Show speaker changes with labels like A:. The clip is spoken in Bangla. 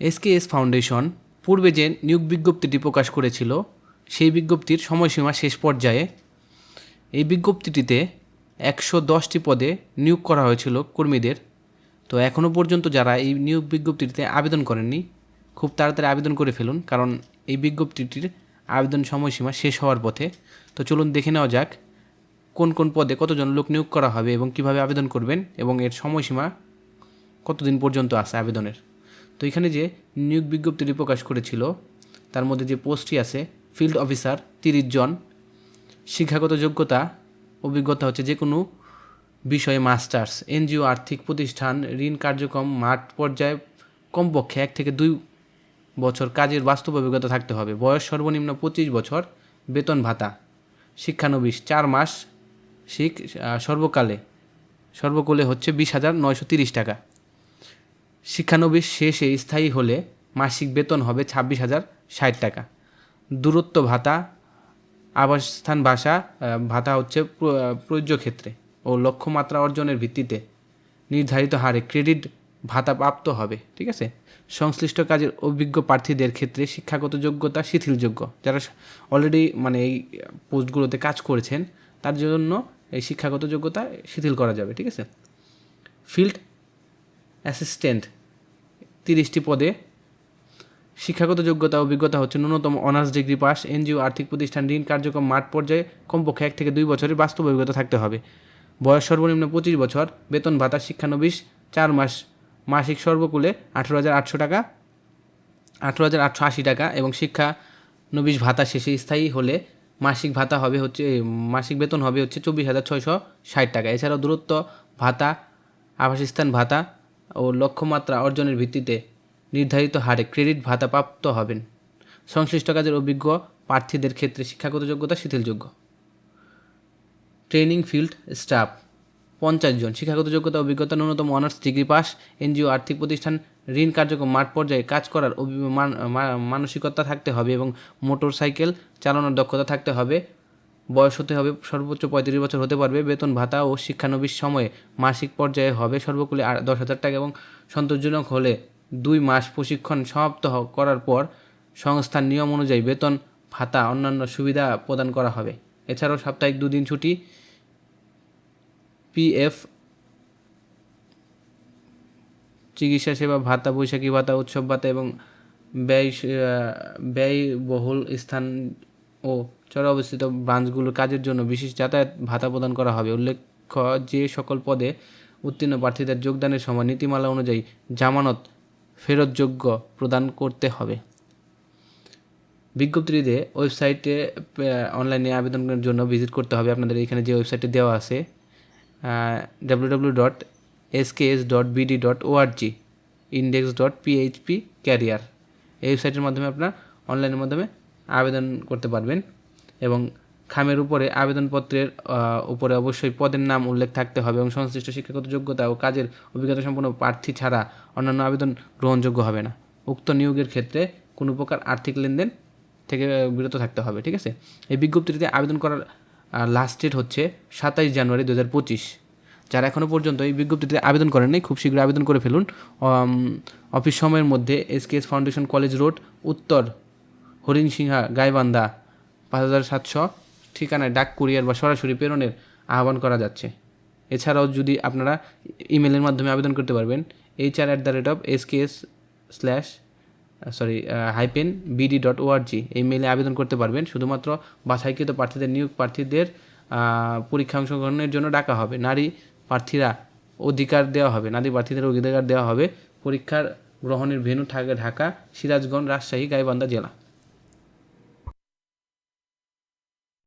A: এসকেএস ফাউন্ডেশন পূর্বে যে নিয়োগ বিজ্ঞপ্তিটি প্রকাশ করেছিল, সেই বিজ্ঞপ্তির সময়সীমা শেষ পর্যায়ে এই বিজ্ঞপ্তিটিতে একশো দশটি পদে নিয়োগ করা হয়েছিল কর্মীদের। তো এখনও পর্যন্ত যারা এই নিয়োগ বিজ্ঞপ্তিটিতে আবেদন করেননি, খুব তাড়াতাড়ি আবেদন করে ফেলুন, কারণ এই বিজ্ঞপ্তিটির আবেদন সময়সীমা শেষ হওয়ার পথে। তো চলুন দেখে নেওয়া যাক কোন কোন পদে কতজন লোক নিয়োগ করা হবে এবং কীভাবে আবেদন করবেন এবং এর সময়সীমা কতদিন পর্যন্ত আছে আবেদনের। তো এখানে যে নিয়োগ বিজ্ঞপ্তিটি প্রকাশ করেছিল, তার মধ্যে যে পোস্টটি আছে, ফিল্ড অফিসার তিরিশ জন, শিক্ষাগত যোগ্যতা, অভিজ্ঞতা হচ্ছে যে কোনো বিষয়ে মাস্টার্স, এনজিও, আর্থিক প্রতিষ্ঠান, ঋণ কার্যক্রম, মাঠ পর্যায়ে, কমপক্ষে এক থেকে দুই বছর কাজের বাস্তব অভিজ্ঞতা থাকতে হবে। বয়স সর্বনিম্ন পঁচিশ বছর, বেতন ভাতা, শিক্ষানবিশ চার মাস, শিখ সর্বকালে সর্বকালে হচ্ছে বিশ হাজার নয়শো তিরিশ টাকা। শিক্ষানবিশ শেষে স্থায়ী হলে মাসিক বেতন হবে ছাব্বিশ হাজার ষাট টাকা। দূরত্ব ভাতা, আবাসস্থান ভাষা ভাতা হচ্ছে প্রযোজ্য ক্ষেত্রে ও লক্ষ্যমাত্রা অর্জনের ভিত্তিতে নির্ধারিত হারে ক্রেডিট ভাতা প্রাপ্ত হবে, ঠিক আছে? সংশ্লিষ্ট কাজের অভিজ্ঞ প্রার্থীদের ক্ষেত্রে শিক্ষাগত যোগ্যতা শিথিলযোগ্য। যারা অলরেডি মানে এই পোস্টগুলোতে কাজ করেছেন, তার জন্য এই শিক্ষাগত যোগ্যতা শিথিল করা যাবে, ঠিক আছে? ফিল্ড অ্যাসিস্ট্যান্ট তিরিশটি পদে। শিক্ষাগত যোগ্যতা অভিজ্ঞতা হচ্ছে ন্যূনতম অনার্স ডিগ্রি পাস, এনজিও, আর্থিক প্রতিষ্ঠান, ঋণ কার্যক্রম মাঠ পর্যায়ে কমপক্ষে এক থেকে দুই বছরের বাস্তব অভিজ্ঞতা থাকতে হবে। বয়স সর্বনিম্ন পঁচিশ বছর, বেতন ভাতা শিক্ষানবিশ চার মাস, মাসিক সর্বকুলে আঠেরো হাজার আটশো টাকা, আঠেরো হাজার আটশো আশি টাকা এবং শিক্ষা নবিশ ভাতা শেষে স্থায়ী হলে মাসিক ভাতা হবে হচ্ছে মাসিক বেতন হবে হচ্ছে চব্বিশ হাজার ছয়শো ষাট টাকা। এছাড়াও দূরত্ব ভাতা আবাসস্থান ভাতা ও লক্ষ্যমাত্রা অর্জনের ভিত্তিতে নির্ধারিত হারে ক্রেডিট ভাতা প্রাপ্ত হবেন। সংশ্লিষ্ট কাজের অভিজ্ঞ প্রার্থীদের ক্ষেত্রে শিক্ষাগত যোগ্যতা শিথিলযোগ্য। ট্রেনিং ফিল্ড স্টাফ পঞ্চাশ জন। শিক্ষাগত যোগ্যতা, অভিজ্ঞতা, ন্যূনতম অনার্স, ডিগ্রি পাস, এনজিও, আর্থিক প্রতিষ্ঠান, ঋণ কার্যক্রম, মাঠ পর্যায়ে কাজ করার মান- মানসিকতা থাকতে হবে এবং মোটর সাইকেল চালানোর দক্ষতা থাকতে হবে। বয়স হতে হবে, সর্বোচ্চ পঁয়ত্রিশ বছর হতে পারবে। বেতন, ভাতা ও শিক্ষানবিশ সময়ে মাসিক পর্যায়ে হবে সর্বকুলে দশ হাজার টাকা এবং সন্তোষজনক হলে দুই মাস প্রশিক্ষণ সমাপ্ত করার পর সংস্থার নিয়ম অনুযায়ী বেতন, ভাতা, অন্যান্য সুবিধা প্রদান করা হবে। এছাড়াও সাপ্তাহিক দুদিন ছুটি পিএফ চিকিৎসা সেবা, ভাতা, বৈশাখী ভাতা, উৎসব ভাতা এবং ব্যয় ব্যয়বহুল স্থান ও চরে অবস্থিত ব্রাঞ্চগুলোর কাজের জন্য বিশেষ যাতায়াত ভাতা প্রদান করা হবে। উল্লেখ্য যে সকল পদে উত্তীর্ণ প্রার্থীদের যোগদানের সময় নীতিমালা অনুযায়ী জামানত ফেরতযোগ্য প্রদান করতে হবে। বিজ্ঞপ্তিতে ওয়েবসাইটে অনলাইনে আবেদনের জন্য ভিজিট করতে হবে। আপনাদের এখানে যে ওয়েবসাইটে দেওয়া আছে W W dot SKS dot BD dot ORG index dot PHP career এই ওয়েবসাইটের মাধ্যমে আপনার, অনলাইনের মাধ্যমে আবেদন করতে পারবেন এবং খামের উপরে আবেদনপত্রের উপরে অবশ্যই পদের নাম উল্লেখ থাকতে হবে এবং সংশ্লিষ্ট শিক্ষাগত যোগ্যতা ও কাজের অভিজ্ঞতা সম্পন্ন প্রার্থী ছাড়া অন্যান্য আবেদন গ্রহণযোগ্য হবে না। উক্ত নিয়োগের ক্ষেত্রে কোনো প্রকার আর্থিক লেনদেন থেকে বিরত থাকতে হবে, ঠিক আছে? এই বিজ্ঞপ্তিটিতে আবেদন করার লাস্ট ডেট হচ্ছে সাতাইশ জানুয়ারি দু হাজার পঁচিশ। যারা এখনও পর্যন্ত এই বিজ্ঞপ্তিতে আবেদন করেননি খুব শীঘ্রই আবেদন করে ফেলুন। অফিস সময়ের মধ্যে এসকেএস ফাউন্ডেশন কলেজ রোড, উত্তর হরিণ সিংহা গাইবান্ধা পাঁচ হাজার সাতশো ঠিকানায় ডাক কুরিয়ার বা সরাসরি প্রেরণের আহ্বান করা যাচ্ছে। এছাড়াও যদি আপনারা ইমেলের মাধ্যমে আবেদন করতে পারবেন H R at the rate of SKS slash sorry hyphen BD dot ORG এই মেলে আবেদন করতে পারবেন। শুধুমাত্র বাছাইকৃত প্রার্থীদের, নিয়োগ প্রার্থীদের পরীক্ষা অংশগ্রহণের জন্য ডাকা হবে। নারী প্রার্থীরা অধিকার দেওয়া হবে, নারী প্রার্থীদের অধিকার দেওয়া হবে। পরীক্ষার গ্রহণের ভেন্যু থাকে ঢাকা, সিরাজগঞ্জ, রাজশাহী, গাইবান্ধা জেলা।